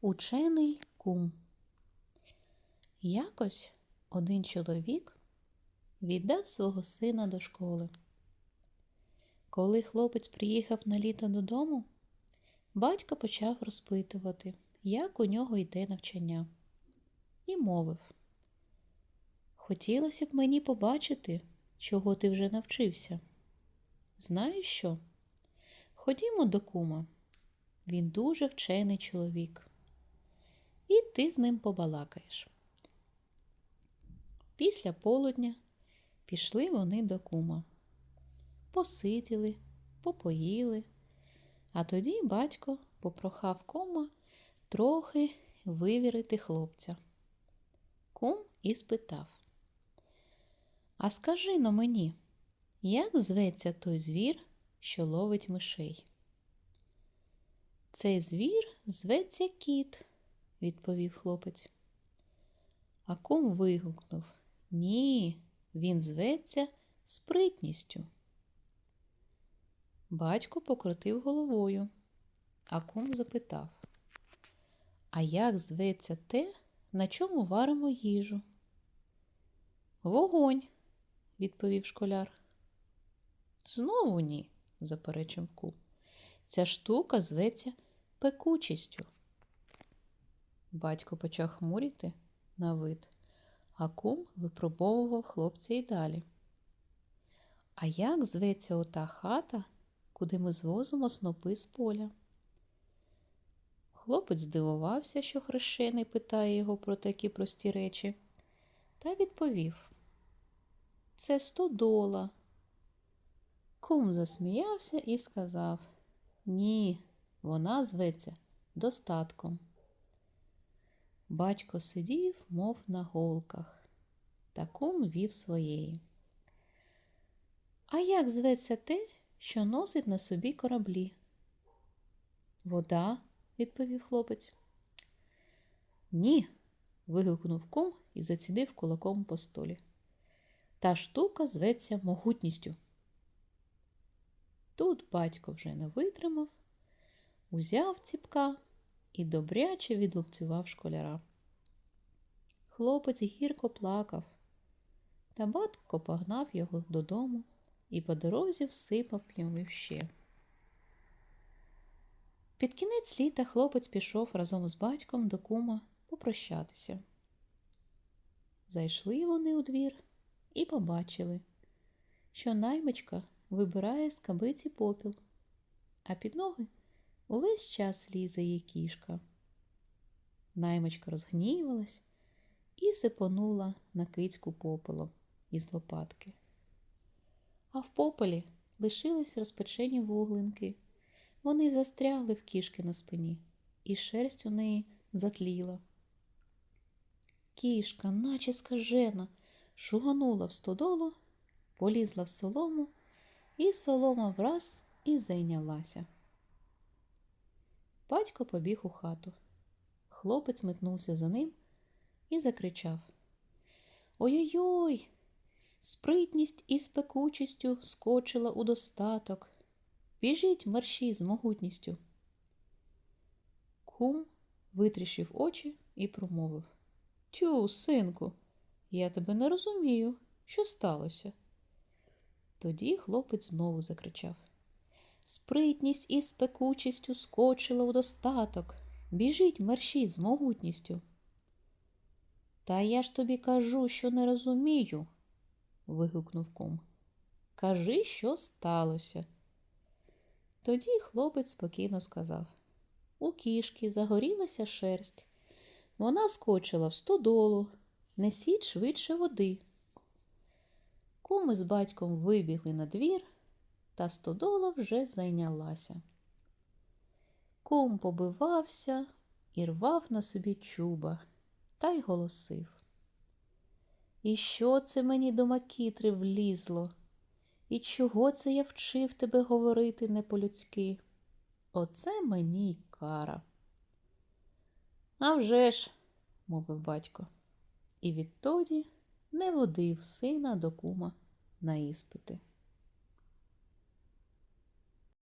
Учений кум. Якось один чоловік віддав свого сина до школи. Коли хлопець приїхав на літо додому, батько почав розпитувати, як у нього йде навчання, і мовив: Хотілося б мені побачити, чого ти вже навчився. Знаєш що? Ходімо до кума. Він дуже вчений чоловік. І ти з ним побалакаєш. Після полудня пішли вони до кума. Посиділи, попоїли, а тоді батько попрохав кума трохи вивірити хлопця. Кум і спитав: А скажи но мені, як зветься той звір, що ловить мишей? Цей звір зветься кіт, відповів хлопець. А кум вигукнув Ні, він зветься спритністю. Батько покрутив головою, а кум запитав А як зветься те, на чому варимо їжу? Вогонь, відповів школяр. Знову ні, заперечив кум. Ця штука зветься пекучістю. Батько почав хмуріти на вид, а кум випробовував хлопця й далі. А як зветься ота хата, куди ми звозимо снопи з поля? Хлопець здивувався, що хрещений питає його про такі прості речі, та відповів Це стодола. Кум засміявся і сказав Ні, вона зветься достатком. Батько сидів, мов на голках, та кум вів своєї. А як зветься те, що носить на собі кораблі? Вода, відповів хлопець. Ні. вигукнув кум і зацідив кулаком по столі. Та штука зветься могутністю. Тут батько вже не витримав, узяв ціпка і добряче відлупцював школяра. Хлопець гірко плакав, та батько погнав його додому і по дорозі всипав йому ще. Під кінець літа хлопець пішов разом з батьком до кума попрощатися. Зайшли вони у двір і побачили, що наймичка вибирає з кабиці попіл, а під ноги увесь час лізе її кішка. Наймичка розгнівалась і сипонула на кицьку попелом із лопатки. А в попелі лишились розпечені вуглинки. Вони застрягли в кішки на спині, і шерсть у неї затліла. Кішка, наче скажена, шуганула в стодолу, полізла в солому, і солома враз і зайнялася. Батько побіг у хату. Хлопець метнувся за ним і закричав Ой-ой-ой! Спритність із пекучістю скочила у достаток. Біжіть мерщій з могутністю. Кум витріщив очі і промовив Тю, синку, я тебе не розумію, що сталося. Тоді хлопець знову закричав Спритність із пекучістю скочила у достаток. Біжіть мерщій з могутністю. Та я ж тобі кажу, що не розумію, вигукнув кум. Кажи, що сталося. Тоді хлопець спокійно сказав У кішки загорілася шерсть. Вона скочила в стодолу. Несіть швидше води. Куми з батьком вибігли на двір, та стодола вже зайнялася. Кум побивався і рвав на собі чуба та й голосив. І що це мені до макітри влізло? І чого це я вчив тебе говорити не по-людськи? Оце мені й кара. «А вже ж», – мовив батько, і відтоді не водив сина до кума на іспити.